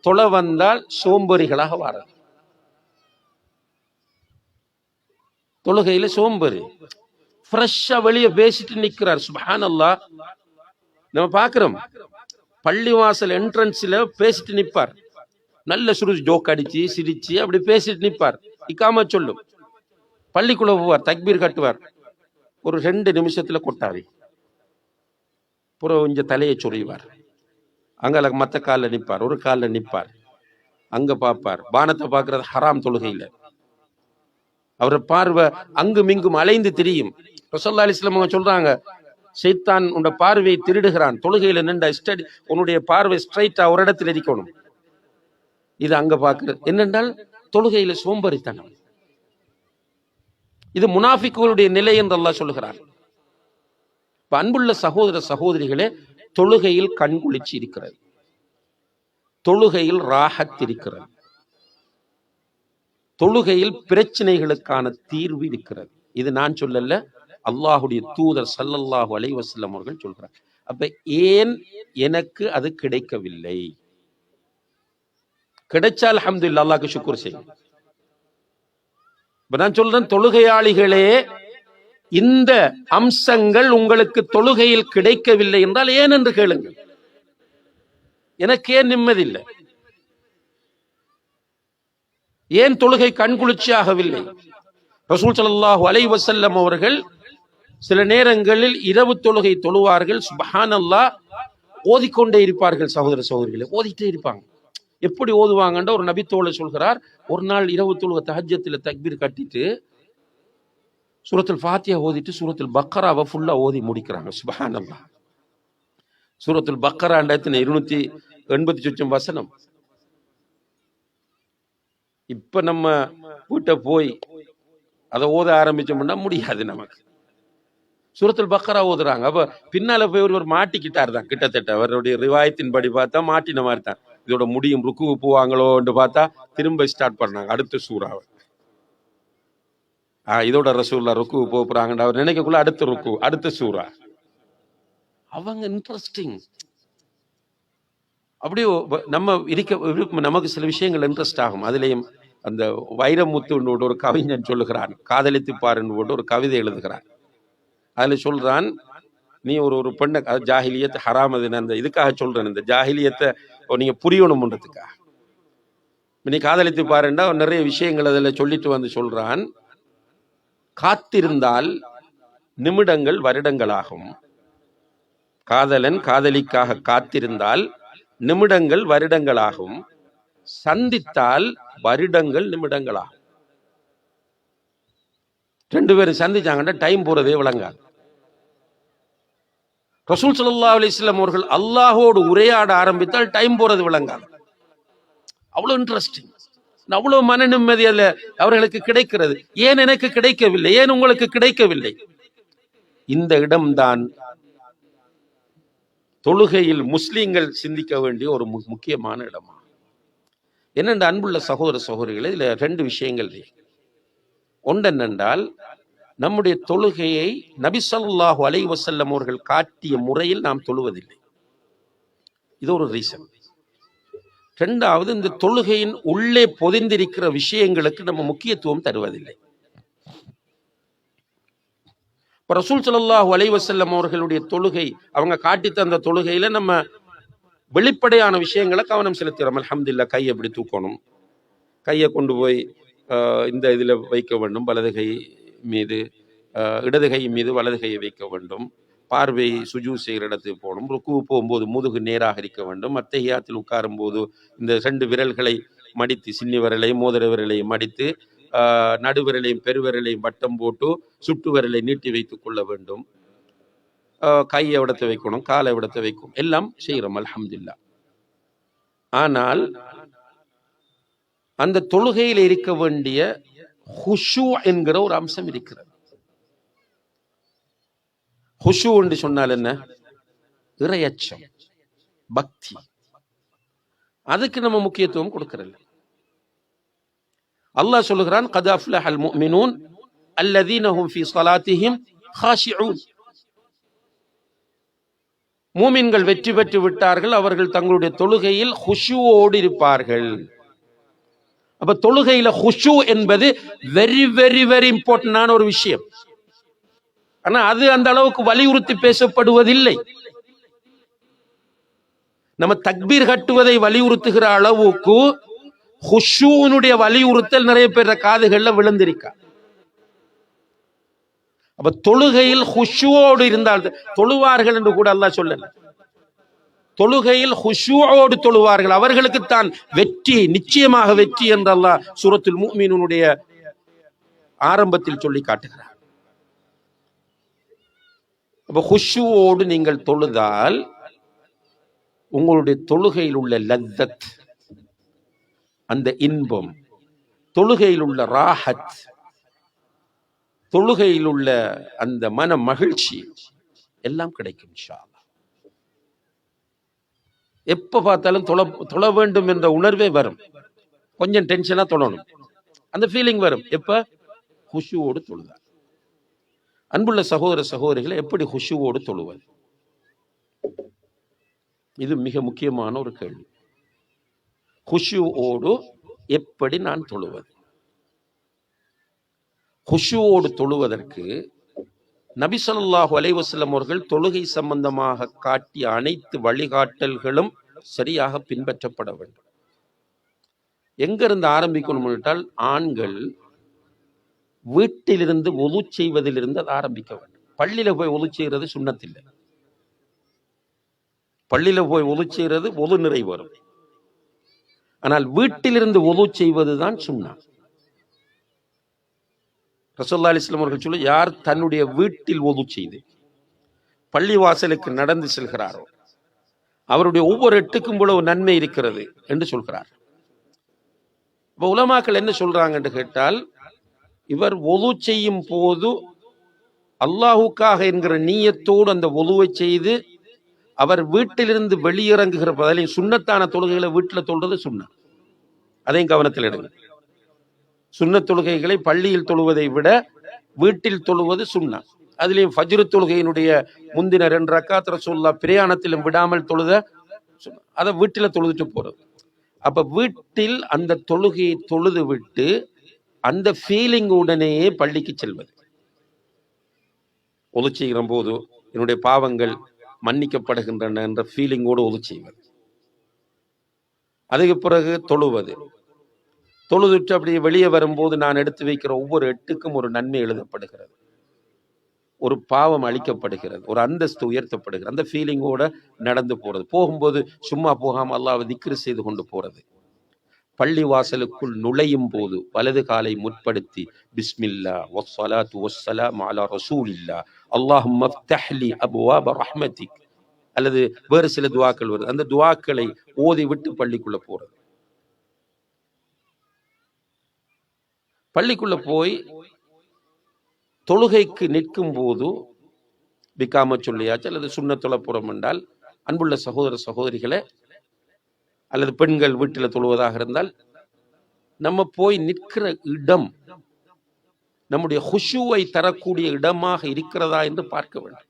தொலை வந்தால் சோம்பேறிகளாக வாரது. தொழுகையில சோம்பேறி. ஃப்ரெஷ்ஷா வெளியே பேசிட்டு நிக்கிறார். சுபஹான் நம்ம பாக்குறோம் பள்ளிவாசல் என்ட்ரன்ஸ்ல பேசிட்டு நிப்பார். நல்ல சுரு ஜோக் அடிச்சு சிரிச்சு அப்படி பேசிட்டு நிற்பார் இக்காம சொல்லும். பள்ளிக்குள்ள போவார் தக்பீர் கட்டுவார். ஒரு ரெண்டு நிமிஷத்துல கொட்டாவி. புறம் கொஞ்சம் தலையை சொறிவார் அங்க மத்த காலில் நிற்பார் ஒரு காலில் நிற்பார் அங்க பார்ப்பார் பானத்தை பார்க்கறது ஹராம் தொழுகையில. அவர் பார்வை அங்கும் இங்கும் அலைந்து திரியும். ரசோல்லா அலிஸ்லாம் அவங்க சொல்றாங்க சைத்தான் உன்னோட பார்வையை திருடுகிறான். தொழுகையில நின்ற ஸ்டடி உன்னுடைய பார்வை ஸ்ட்ரைட்டா ஒரு இடத்துல இருக்கணும். இது அங்க பாக்குறது என்னென்றால் தொழுகையில சோம்பரித்தனம் இது முனாஃபிக்குகளுடைய நிலை என்று அல்லாஹ் சொல்லுகிறார் அன்புள்ள சகோதர சகோதரிகளே தொழுகையில் கண் குளிர்ச்சி இருக்கிறது தொழுகையில் ராகத் இருக்கிறது. தொழுகையில் பிரச்சனைகளுக்கான தீர்வு இருக்கிறது. இது நான் சொல்லல அல்லாஹுடைய தூதர் சல்லல்லாஹு அலைவசல்லம் அவர்கள் சொல்றார். அப்ப ஏன் எனக்கு அது கிடைக்கவில்லை? கிடைச்சால் அஹமது அல்லாஹ்க்கு சுக்குர் செய்யும் இப்ப நான் சொல்றேன் தொழுகையாளிகளே இந்த அம்சங்கள் உங்களுக்கு தொழுகையில் கிடைக்கவில்லை என்றால் ஏன் என்று கேளுங்கள். எனக்கே நிம்மதியில்லை. ஏன் தொழுகை கண்குளிர்ச்சியாகவில்லை ரசூல் சல்லாஹூ அலை வசல்லம் அவர்கள் சில நேரங்களில் இரவு தொழுகை தொழுவார்கள். சுபஹானல்லாஹ். ஓதிக்கொண்டே இருப்பார்கள் சகோதர சகோதரிகளை ஓதிட்டே இருப்பாங்க. எப்படி ஓதுவாங்கன்ற ஒரு நபித்தோலை சொல்கிறார். ஒரு நாள் இரவு தொழுகை தஹஜத்தில் தக்பீர் கட்டிட்டு சூரத்தில் ஃபாத்தியா ஓதிட்டு சூரத்தில் பக்கராவை ஃபுல்லா ஓதி முடிக்கிறாங்க. சுபஹானல்லாஹ் பக்கரா பக்கராண்டத்தின இருநூத்தி எண்பத்தி சொச்சம் வசனம். இப்ப நம்ம வீட்டை போய் அதை ஓத ஆரம்பிச்சோம்னா முடியாது நமக்கு. சுரத்தில் பக்கரா ஓதுறாங்க. அப்ப பின்னால போய் ஒருவர் மாட்டிக்கிட்டார் தான். கிட்டத்தட்ட அவருடைய ரிவாயத்தின் படி பார்த்தா மாட்டின மாதிரி தான். இதோட முடியும் ருக்கு போவாங்களோன்னு பார்த்தா திரும்ப ஸ்டார்ட் பண்ணாங்க. அடுத்த சூறாவை. இதோட ரசூல்லா ருக்கு போகிறாங்கன்னு அவர் நினைக்கக்குள்ள அடுத்த ருக்கு அடுத்த சூறா. அவங்க இன்ட்ரெஸ்டிங் அப்படியே நம்ம இருக்க நமக்கு சில விஷயங்கள் இன்ட்ரெஸ்ட் ஆகும். அதுலேயும் அந்த வைரமுத்து ஒரு கவிஞன் சொல்லுகிறான் காதலித்து பாருன்னு போட்டு ஒரு கவிதை எழுதுகிறான். அதுல சொல்றான் நீ ஒரு ஒரு பெண்ணை ஜாகிலியத்தை ஹராமதுன்னு அந்த இதுக்காக சொல்றேன் இந்த ஜாஹிலியத்தை நீங்க புரியணும்ன்றதுக்காக. நீ காதலித்து பாருன்னா நிறைய விஷயங்கள் அதில் சொல்லிட்டு வந்து சொல்றான். காத்திருந்தால் நிமிடங்கள் வருடங்களாகும். காதலன் காதலிக்காக காத்திருந்தால் நிமிடங்கள் வருடங்களாகும். சந்தித்தால் வருடங்கள் நிமிடங்களாகும். ரெண்டு பேரும் சந்திச்சாங்கன்னா டைம் போறதே விளங்காது. ரசூல் சல்லா அலிஸ்லாம் அவர்கள் அல்லாஹோடு உரையாட ஆரம்பித்தால் டைம் போறது விளங்காது. அவ்வளவு இன்ட்ரெஸ்டிங் அவ்வளவு மன நிம்மதி அதுல அவர்களுக்கு கிடைக்கிறது. ஏன் எனக்கு கிடைக்கவில்லை? ஏன் உங்களுக்கு கிடைக்கவில்லை? இந்த இடம்தான் தொழுகையில் முஸ்லீம்கள் சிந்திக்க வேண்டிய ஒரு மு- முக்கியமான இடமா? என்னென்ற அன்புள்ள சகோதர சகோதரிகளை இதுல ரெண்டு விஷயங்கள் இருக்கு. ஒன்று என்னென்றால் நம்முடைய தொழுகையை நபிசல்லாஹு ஸல்லல்லாஹு அலைஹி அவர்கள் காட்டிய முறையில் நாம் தொழுவதில்லை. இது ஒரு ரீசன். ரெண்டாவது இந்த தொழுகையின் உள்ளே பொதிந்திருக்கிற விஷயங்களுக்கு நம்ம முக்கியத்துவம் தருவதில்லை. இப்ப ரசூல் ஸல்லல்லாஹு அலைவசல்லம் அவர்களுடைய தொழுகை அவங்க காட்டி தந்த தொழுகையில நம்ம வெளிப்படையான விஷயங்களை கவனம் செலுத்துகிறோம். அலமதுல்லா கையை எப்படி தூக்கணும். கையை கொண்டு போய் இந்த இதில் வைக்க வேண்டும். வலது கை மீது இடது கை மீது வலது கையை வைக்க வேண்டும். பார்வை சுஜூ செய்கிற இடத்துக்கு போகணும். ருக்கு போகும்போது முதுகு நேராக இருக்க வேண்டும். அத்தகையாத்தில் உட்காரும் போது இந்த ரெண்டு விரல்களை மடித்து சின்னி விரலை மோதிர விரலை மடித்து நடுவிரலையும் பெருவிரலையும் வட்டம் போட்டு சுட்டு விரலை நீட்டி வைத்துக் கொள்ள வேண்டும். கையை விடத்தை வைக்கணும் காலை விடத்தை வைக்கும். எல்லாம் செய்கிறோம் அல்ஹம்துலில்லாஹ். ஆனால் அந்த தொழுகையில் இருக்க வேண்டிய ஹுஷு என்கிற ஒரு அம்சம் இருக்கிறது. ஹுஷு என்று சொன்னால் என்ன? இறையச்சம் பக்தி. அதுக்கு நம்ம முக்கியத்துவம் கொடுக்கறதில்ல அல்லாஹ் சொல்லுகிறான் கதா அஃப்லஹ் அல் முஃமினூன் அல்லதீனஹும் ஃபீ ஸலாத்திஹிம் ஹாஷிஊன் மூமின்கள் வெற்றி பெற்று விட்டார்கள் அவர்கள் தங்களுடைய தொழுகையில் ஹுஷுவோடு இருப்பார்கள். அப்ப தொழுகையில ஹுஷு என்பது வெரி வெரி வெரி இம்பார்ட்டன்டான ஒரு விஷயம். ஆனா அது அந்த அளவுக்கு வலியுறுத்தி பேசப்படுவதில்லை. நம்ம தக்பீர் கட்டுவதை வலியுறுத்துகிற அளவுக்கு ஹுஷூனுடைய வலியுறுத்தல் நிறைய பேர் காதுகள்ல விழுந்திருக்கா. அப்ப தொழுகையில் ஹுஷுவோடு இருந்தால் தொழுவார்கள் என்று கூட அல்லாஹ் சொல்லல. தொழுகையில் ஹுஷுவோடு தொழுவார்கள். அவர்களுக்கு தான் வெற்றி நிச்சயமாக வெற்றி என்றல்லா சுரத்தில் சூரத்துல் ஆரம்பத்தில் சொல்லி காட்டுகிறார் அப்ப ஹுஷுவோடு நீங்கள் தொழுதால் உங்களுடைய தொழுகையில் உள்ள லத்தத் அந்த இன்பம் தொழுகையில் உள்ள ராஹத் தொழுகையில் உள்ள அந்த மன மகிழ்ச்சி எல்லாம் கிடைக்கும் எப்ப பார்த்தாலும் தொழ தொழ வேண்டும் என்ற உணர்வே வரும். கொஞ்சம் டென்ஷனா தொழணும். அந்த ஃபீலிங் வரும். எப்ப? குஷுவோடு தொழுதார் அன்புள்ள சகோதர சகோதரிகளை எப்படி ஹுஷுவோடு தொழுவது? இது மிக முக்கியமான ஒரு கேள்வி. ஹுஷுவோடு எப்படி நான் தொழுவது? ஹுஷுவோடு தொழுவதற்கு நபிசல்லாஹு ஸல்லல்லாஹு அவர்கள் தொழுகை சம்பந்தமாக காட்டிய அனைத்து வழிகாட்டல்களும் சரியாக பின்பற்றப்பட வேண்டும். எங்கிருந்து ஆரம்பிக்கணும் என்றால் ஆண்கள் வீட்டிலிருந்து ஒது செய்வதிலிருந்து அது ஆரம்பிக்க வேண்டும். பள்ளியில போய் ஒது செய்கிறது சுண்ணத்தில்லை. பள்ளியில போய் ஒது செய்கிறது ஒது நிறை வரும். ஆனால் வீட்டிலிருந்து ஒது செய்வதுதான் சுண்ணா. ரசோல்லா அலிஸ்லாம் அவர்கள் சொல்லி யார் தன்னுடைய வீட்டில் ஒது செய்து பள்ளி வாசலுக்கு நடந்து செல்கிறாரோ அவருடைய ஒவ்வொரு எட்டுக்கும் இவ்வளவு நன்மை இருக்கிறது என்று சொல்கிறார் இப்போ உலமாக்கள் என்ன சொல்றாங்க என்று கேட்டால் இவர் ஒது செய்யும் போது அல்லாஹுக்காக என்கிற நீயத்தோடு அந்த ஒலுவை செய்து அவர் வீட்டிலிருந்து வெளியிறங்குகிற பதிலையும் சுண்ணத்தான தொழுகைகளை வீட்டில் தொழுறது சுண்ணா அதையும் கவனத்தில் எடுங்க. சுண்ண தொழுகைகளை பள்ளியில் தொழுவதை விட வீட்டில் தொழுவது சுண்ணம். அதுலேயும் ஃபஜ்ரு தொழுகையினுடைய முந்தின ரெண்டு ரக்காத் ரசூல்லா பிரயாணத்திலும் விடாமல் தொழுத அதை வீட்டில் தொழுதுட்டு போகிறது அப்போ வீட்டில் அந்த தொழுகையை தொழுது விட்டு அந்த ஃபீலிங் உடனேயே பள்ளிக்கு செல்வது. ஒது செய்கிற போது என்னுடைய பாவங்கள் மன்னிக்கப்படுகின்றன என்ற ஃபீலிங்கோடு ஒது செய்வது. அதுக்கு பிறகு தொழுவது. தொழுதுட்டு அப்படியே வெளியே வரும்போது நான் எடுத்து வைக்கிற ஒவ்வொரு எட்டுக்கும் ஒரு நன்மை எழுதப்படுகிறது. ஒரு பாவம் அளிக்கப்படுகிறது ஒரு அந்தஸ்து உயர்த்தப்படுகிறது. அந்த ஃபீலிங்கோட நடந்து போகிறது போகும்போது சும்மா போகாமல் அல்லாவை திக்ரு செய்து கொண்டு போகிறது பள்ளி வாசலுக்குள் நுழையும் போது வலது காலை முற்படுத்தி பிஸ்மில்லா வஸ்ஸலாத்து வஸ்ஸலாம் அலா ரசூலில்லா. அல்லாஹும் மஃப்தஹ்லி அபுவாப ரஹ்மதிக் அல்லது வேறு சில துவாக்கள் வருது. அந்த துவாக்களை ஓதி விட்டு பள்ளிக்குள்ள போறது. பள்ளிக்குள்ள போய் தொழுகைக்கு நிற்கும் போது விக்காம சொல்லியாச்சு அல்லது சுண்ண தொழப்புறம் என்றால் அன்புள்ள சகோதர சகோதரிகளை அல்லது பெண்கள் வீட்டில் தொழுவதாக இருந்தால் நம்ம போய் நிற்கிற இடம் நம்முடைய ஹுஷுவை தரக்கூடிய இடமாக இருக்கிறதா என்று பார்க்க வேண்டும்.